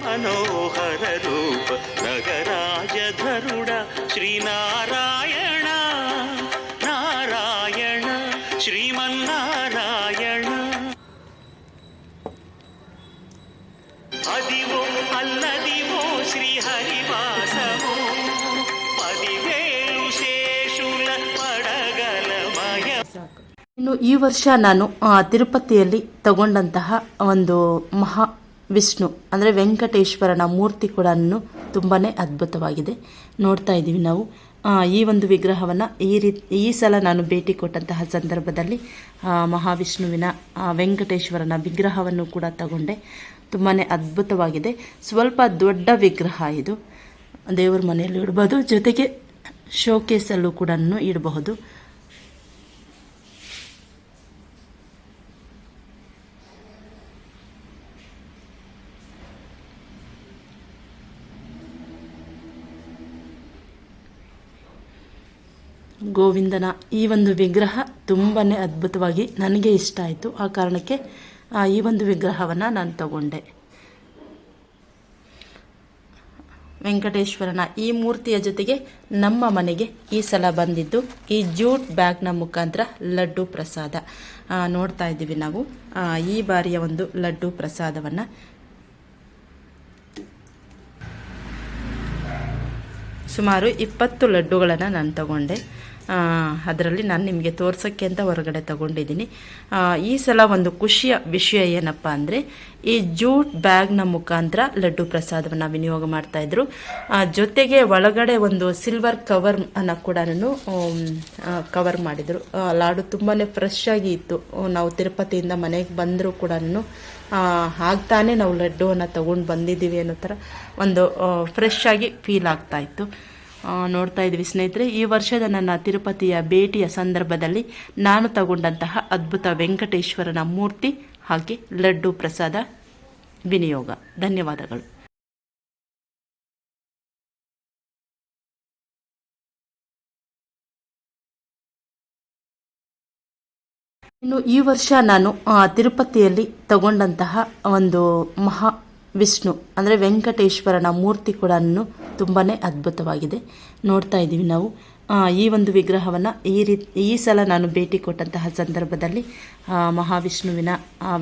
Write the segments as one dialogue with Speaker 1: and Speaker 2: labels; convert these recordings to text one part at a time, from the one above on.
Speaker 1: ಮನೋಹರ ರೂಪ, ನಗರಾಜ ಧರುಡ ಶ್ರೀ ನಾರಾಯಣ ನಾರಾಯಣ ಶ್ರೀ ಮನ್ನಾರಾಯಣ ఆదివో ಅಲ್ಲದಿవో ಶ್ರೀ ಹರಿವಾಸ โม ಪರಿವೇಲು ಶೇಷುಲಕಡಗಳಮಯ
Speaker 2: ಇನ್ನು ಈ ವರ್ಷ ನಾನು ತಿರುಪತಿಯಲ್ಲಿ ತಗೊಂಡಂತಹ ಒಂದು ಮಹಾ ವಿಷ್ಣು, ಅಂದರೆ ವೆಂಕಟೇಶ್ವರನ ಮೂರ್ತಿ ಕೂಡ ತುಂಬಾ ಅದ್ಭುತವಾಗಿದೆ. ನೋಡ್ತಾ ಇದ್ದೀವಿ ನಾವು. ಈ ಒಂದು ವಿಗ್ರಹವನ್ನು ಈ ರೀತಿ, ಈ ಸಲ ನಾನು ಭೇಟಿ ಕೊಟ್ಟಂತಹ ಸಂದರ್ಭದಲ್ಲಿ ಮಹಾವಿಷ್ಣುವಿನ ವೆಂಕಟೇಶ್ವರನ ವಿಗ್ರಹವನ್ನು ಕೂಡ ತಗೊಂಡೆ. ತುಂಬಾ ಅದ್ಭುತವಾಗಿದೆ. ಸ್ವಲ್ಪ ದೊಡ್ಡ ವಿಗ್ರಹ ಇದು. ದೇವ್ರ ಮನೆಯಲ್ಲಿ ಇಡ್ಬೋದು. ಜೊತೆಗೆ ಶೋಕೇಸಲ್ಲೂ ಕೂಡ ಇಡಬಹುದು. ಗೋವಿಂದನ ಈ ಒಂದು ವಿಗ್ರಹ ತುಂಬಾ ಅದ್ಭುತವಾಗಿ ನನಗೆ ಇಷ್ಟ ಆಯಿತು. ಆ ಕಾರಣಕ್ಕೆ ಈ ಒಂದು ವಿಗ್ರಹವನ್ನು ನಾನು ತಗೊಂಡೆ. ವೆಂಕಟೇಶ್ವರನ ಈ ಮೂರ್ತಿಯ ಜೊತೆಗೆ ನಮ್ಮ ಮನೆಗೆ ಈ ಸಲ ಬಂದಿದ್ದು ಈ ಜೂಟ್ ಬ್ಯಾಗ್ನ ಮುಖಾಂತರ ಲಡ್ಡು ಪ್ರಸಾದ. ನೋಡ್ತಾ ಇದ್ದೀವಿ ನಾವು. ಈ ಬಾರಿಯ ಒಂದು ಲಡ್ಡು ಪ್ರಸಾದವನ್ನು. ಸುಮಾರು ಇಪ್ಪತ್ತು ಲಡ್ಡುಗಳನ್ನು ನಾನು ತಗೊಂಡೆ. ಅದರಲ್ಲಿ ನಾನು ನಿಮಗೆ ತೋರ್ಸೋಕ್ಕೆ ಅಂತ ಹೊರಗಡೆ ತಗೊಂಡಿದ್ದೀನಿ. ಈ ಸಲ ಒಂದು ಖುಷಿಯ ವಿಷಯ ಏನಪ್ಪ ಅಂದರೆ ಈ ಜೂಟ್ ಬ್ಯಾಗ್ನ ಮುಖಾಂತರ ಲಡ್ಡು ಪ್ರಸಾದವನ್ನು ವಿನಿಯೋಗ ಮಾಡ್ತಾಯಿದ್ರು ಜೊತೆಗೆ ಒಳಗಡೆ ಒಂದು ಸಿಲ್ವರ್ ಕವರ್ ಅನ್ನು ಕೂಡ ನಾನು ಕವರ್ ಮಾಡಿದರು. ಲಾಡು ತುಂಬಾ ಫ್ರೆಶ್ ಆಗಿ ಇತ್ತು. ನಾವು ತಿರುಪತಿಯಿಂದ ಮನೆಗೆ ಬಂದರೂ ಕೂಡ ಆಗ್ತಾನೆ ನಾವು ಲಡ್ಡುವನ್ನು ತಗೊಂಡು ಬಂದಿದ್ದೀವಿ ಅನ್ನೋ ಥರ ಒಂದು ಫ್ರೆಶ್ ಆಗಿ ಫೀಲ್ ಆಗ್ತಾ ಇತ್ತು. ಆ, ನೋಡ್ತಾ ಇದ್ದೀವಿ ಸ್ನೇಹಿತರೆ, ಈ ವರ್ಷದ ನನ್ನ ತಿರುಪತಿಯ ಭೇಟಿಯ ಸಂದರ್ಭದಲ್ಲಿ ನಾನು ತಗೊಂಡಂತಹ ಅದ್ಭುತ ವೆಂಕಟೇಶ್ವರನ ಮೂರ್ತಿ ಹಾಗೆ ಲಡ್ಡು ಪ್ರಸಾದ ವಿನಿಯೋಗ. ಧನ್ಯವಾದಗಳು. ಇನ್ನು ಈ ವರ್ಷ ನಾನು ತಿರುಪತಿಯಲ್ಲಿ ತಗೊಂಡಂತಹ ಒಂದು ಮಹಾ ವಿಷ್ಣು, ಅಂದರೆ ವೆಂಕಟೇಶ್ವರನ ಮೂರ್ತಿ ಕೂಡ ತುಂಬಾ ಅದ್ಭುತವಾಗಿದೆ. ನೋಡ್ತಾ ಇದ್ದೀವಿ ನಾವು. ಈ ಒಂದು ವಿಗ್ರಹವನ್ನು ಈ ರೀತಿ, ಈ ಸಲ ನಾನು ಭೇಟಿ ಕೊಟ್ಟಂತಹ ಸಂದರ್ಭದಲ್ಲಿ ಮಹಾವಿಷ್ಣುವಿನ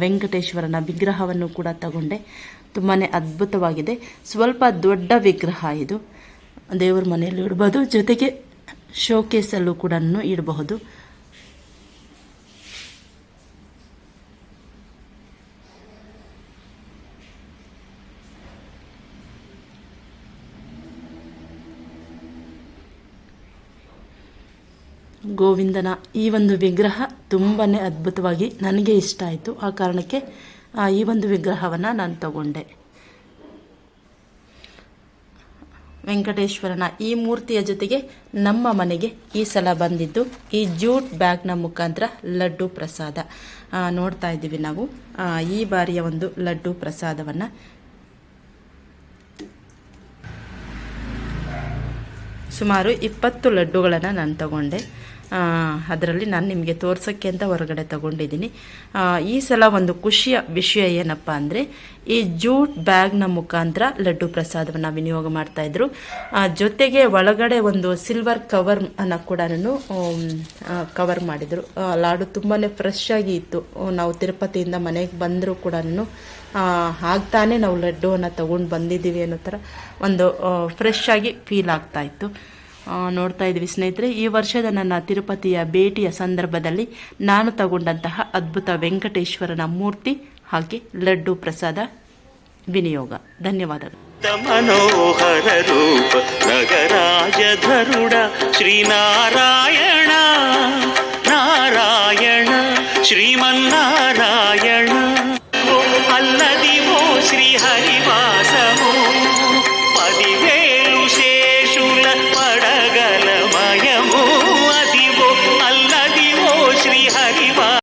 Speaker 2: ವೆಂಕಟೇಶ್ವರನ ವಿಗ್ರಹವನ್ನು ಕೂಡ ತಗೊಂಡೆ. ತುಂಬಾ ಅದ್ಭುತವಾಗಿದೆ. ಸ್ವಲ್ಪ ದೊಡ್ಡ ವಿಗ್ರಹ ಇದು. ದೇವರ ಮನೆಯಲ್ಲಿ ಇಡ್ಬೋದು. ಜೊತೆಗೆ ಶೋಕೇಸಲ್ಲೂ ಕೂಡ ಇಡಬಹುದು. ಗೋವಿಂದನ ಈ ಒಂದು ವಿಗ್ರಹ ತುಂಬಾ ಅದ್ಭುತವಾಗಿ ನನಗೆ ಇಷ್ಟ ಆಯಿತು. ಆ ಕಾರಣಕ್ಕೆ ಈ ಒಂದು ವಿಗ್ರಹವನ್ನು ನಾನು ತಗೊಂಡೆ. ವೆಂಕಟೇಶ್ವರನ ಈ ಮೂರ್ತಿಯ ಜೊತೆಗೆ ನಮ್ಮ ಮನೆಗೆ ಈ ಸಲ ಬಂದಿದ್ದು ಈ ಜೂಟ್ ಬ್ಯಾಗ್ನ ಮುಖಾಂತರ ಲಡ್ಡು ಪ್ರಸಾದ. ನೋಡ್ತಾ ಇದ್ದೀವಿ ನಾವು. ಈ ಬಾರಿಯ ಒಂದು ಲಡ್ಡು ಪ್ರಸಾದವನ್ನು. ಸುಮಾರು ಇಪ್ಪತ್ತು ಲಡ್ಡುಗಳನ್ನು ನಾನು ತಗೊಂಡೆ. ಅದರಲ್ಲಿ ನಾನು ನಿಮಗೆ ತೋರ್ಸೋಕ್ಕೆ ಅಂತ ಹೊರಗಡೆ ತಗೊಂಡಿದ್ದೀನಿ. ಈ ಸಲ ಒಂದು ಖುಷಿಯ ವಿಷಯ ಏನಪ್ಪ ಅಂದರೆ, ಈ ಜೂಟ್ ಬ್ಯಾಗ್ನ ಮುಖಾಂತರ ಲಡ್ಡು ಪ್ರಸಾದವನ್ನು ವಿನಿಯೋಗ ಮಾಡ್ತಾಯಿದ್ರು ಜೊತೆಗೆ ಒಳಗಡೆ ಒಂದು ಸಿಲ್ವರ್ ಕವರ್ ಅನ್ನು ಕೂಡ ಕವರ್ ಮಾಡಿದರು. ಲಾಡು ತುಂಬಾ ಫ್ರೆಶ್ ಆಗಿ ಇತ್ತು. ನಾವು ತಿರುಪತಿಯಿಂದ ಮನೆಗೆ ಬಂದರೂ ಕೂಡ ಆಗ್ತಾನೆ ನಾವು ಲಡ್ಡುವನ್ನು ತಗೊಂಡು ಬಂದಿದ್ದೀವಿ ಅನ್ನೋ ಥರ ಒಂದು ಫ್ರೆಶ್ ಆಗಿ ಫೀಲ್ ಆಗ್ತಾ ಇತ್ತು. ನೋಡ್ತಾ ಇದ್ವಿ ಸ್ನೇಹಿತರೆ, ಈ ವರ್ಷದ ನನ್ನ ತಿರುಪತಿಯ ಭೇಟಿಯ ಸಂದರ್ಭದಲ್ಲಿ ನಾನು ತಗೊಂಡಂತಹ ಅದ್ಭುತ ವೆಂಕಟೇಶ್ವರನ ಮೂರ್ತಿ ಹಾಗೆ ಲಡ್ಡು ಪ್ರಸಾದ ವಿನಿಯೋಗ. ಧನ್ಯವಾದಗಳು.
Speaker 1: ಮನೋಹರ ರೂಪ, ನಗರಾಜ ಧರುಡ, ಶ್ರೀನಾರಾಯಣ.